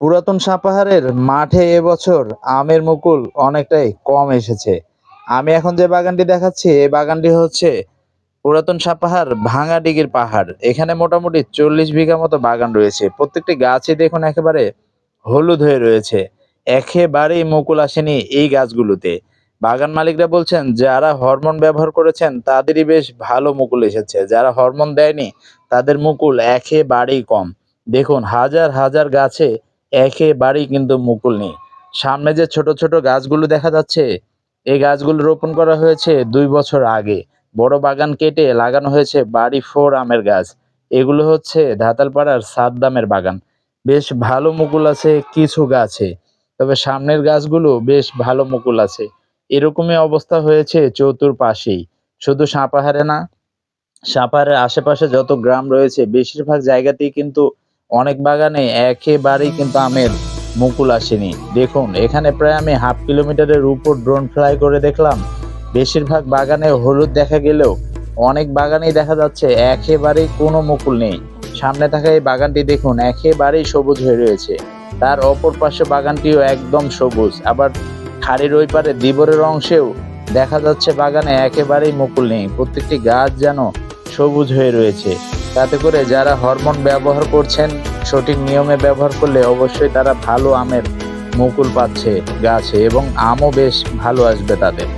পুরাতন সাপাহারের মাঠে এবছর আমের মুকুল অনেকটাই কম এসেছে। আমি এখন যে বাগানটি দেখাচ্ছি এই বাগানটি হচ্ছে পুরাতন সাপাহার ভাঙা ডিগির পাহাড়। এখানে মোটামুটি চল্লিশ বিঘা মতো বাগান রয়েছে। প্রত্যেকটি গাছই দেখুন একেবারে হলুদ হয়ে রয়েছে। একেবারেই মুকুল আসেনি এই গাছগুলোতে। বাগান মালিকরা বলছেন, যারা হরমোন ব্যবহার করেছেন, তাদেরই বেশ ভালো মুকুল এসেছে। যারা হরমোন দেয়নি, তাদের মুকুল একেবারেই কম। দেখুন, হাজার হাজার গাছে একেবারেই কিন্তু মুকুল নেই। সামনে যে ছোট ছোট গাছগুলো দেখা যাচ্ছে এই গাছগুলো রোপণ করা হয়েছে দুই বছর আগে। বড় বাগান কেটে লাগানো হয়েছে বাড়ি ফোর আমের গাছ। এগুলো হচ্ছে ধাতালপাড়ার সাদ্দামের বাগান। বেশ ভালো মুকুল আছে কিছু গাছে, তবে সামনের গাছগুলো বেশ ভালো মুকুল আছে। এরকমই অবস্থা হয়েছে চতুর্পাশেই শুধু সাপাহারে না, সাপাহারের আশেপাশে যত গ্রাম রয়েছে, বেশিরভাগ জায়গাতেই কিন্তু অনেক বাগানে একেবারেই কিন্তু আমের মুকুল আসেনি। দেখুন, এখানে প্রায় আমি হাফ কিলোমিটারের উপর ড্রোন ফ্লাই করে দেখলাম। বেশিরভাগ বাগানে হলুদ দেখা গেলেও অনেক বাগানেই দেখা যাচ্ছে একেবারেই কোনো মুকুল নেই। সামনে থাকা এই বাগানটি দেখুন, একেবারেই সবুজ হয়ে রয়েছে। তার অপর পাশে বাগানটিও একদম সবুজ। আবার খাড়ির ওই পারে দিবরের অংশেও দেখা যাচ্ছে বাগানে একেবারেই মুকুল নেই। প্রত্যেকটি গাছ যেন সবুজ হয়ে রয়েছে। তাতে করে যারা হরমোন ব্যবহার করছেন, সঠিক নিয়মে ব্যবহার করলে অবশ্যই তারা ভালো আমের মুকুল পাচ্ছে গাছে এবং আমও বেশ ভালো আসবে তাদের।